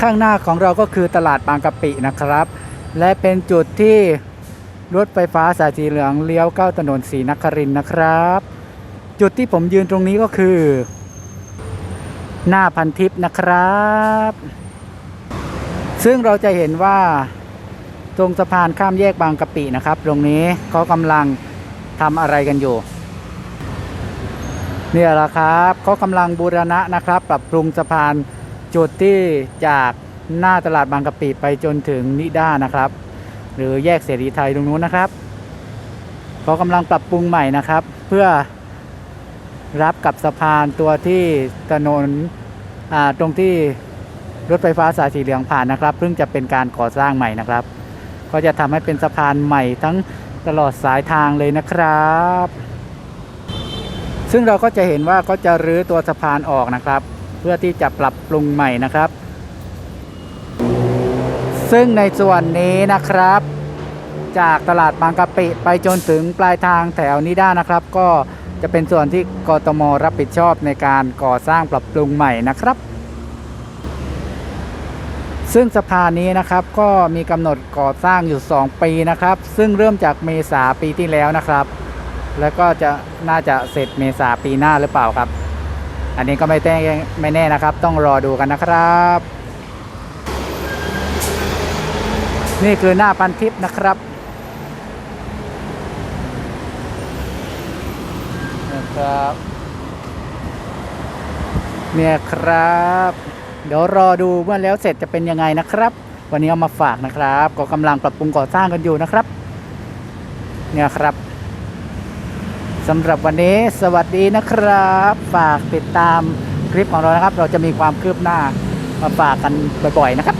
ข้างหน้าของเราก็คือตลาดบางกะปินะครับ และเป็นจุดที่รถไฟฟ้าสายสีเหลืองเลี้ยวเข้าถนนศรีนครินนะครับ จุดที่ผมยืนตรงนี้ก็คือ หน้าพันทิพย์นะครับ ซึ่งเราจะเห็นว่าตรงสะพานข้ามแยกบางกะปินะครับ ตรงนี้เขากำลังทำอะไรกันอยู่เนี่ยแหละครับเขากำลังบูรณะนะครับ ปรับปรุงสะพาน จุดที่จากหน้าตลาดบางกะปิไปจนถึงนิด้านะครับ หรือแยกเสรีไทยตรงนู้นนะครับเขากำลังปรับปรุงใหม่นะครับ เพื่อรับกับสะพานตัวที่ถนนอ่าตรงที่รถไฟฟ้าสายสีเหลืองผ่านนะครับเพิ่งจะเป็นการก่อสร้างใหม่นะครับ ก็จะทำให้เป็นสะพานใหม่ทั้งตลอดสายทางเลยนะครับ ซึ่งเราก็จะเห็นว่าก็จะรื้อตัวสะพานออกนะครับ เพื่อที่จะปรับปรุงใหม่นะครับ ซึ่งในส่วนนี้นะครับ จากตลาดบางกะปิไปจนถึงปลายทางแถวนิด้านะครับ ก็จะเป็นส่วนที่กทมรับผิดชอบในการก่อสร้างปรับปรุงใหม่นะครับ ซึ่งสะพานนี้นะครับก็มีกำหนดก่อสร้างอยู่ 2 ปีนะครับ ซึ่งเริ่มจากเมษาปีที่แล้วนะครับ แล้วก็จะน่าจะเสร็จเมษาปีหน้าหรือเปล่าครับ อันนี้ก็ไม่แน่ไม่แน่นะครับ ต้องรอดูกันนะครับ นี่คือหน้าพันทิปนะครับนะครับเนี่ยครับ เดี๋ยวรอดูเมื่อแล้วเสร็จจะเป็นยังไงนะครับ วันนี้เอามาฝากนะครับ ก็กำลังปรับปรุงก่อสร้างกันอยู่นะครับ เนี่ยครับ สำหรับวันนี้สวัสดีนะครับ ฝากติดตามคลิปของเรานะครับ เราจะมีความคืบหน้ามาฝากกันบ่อยๆนะครับ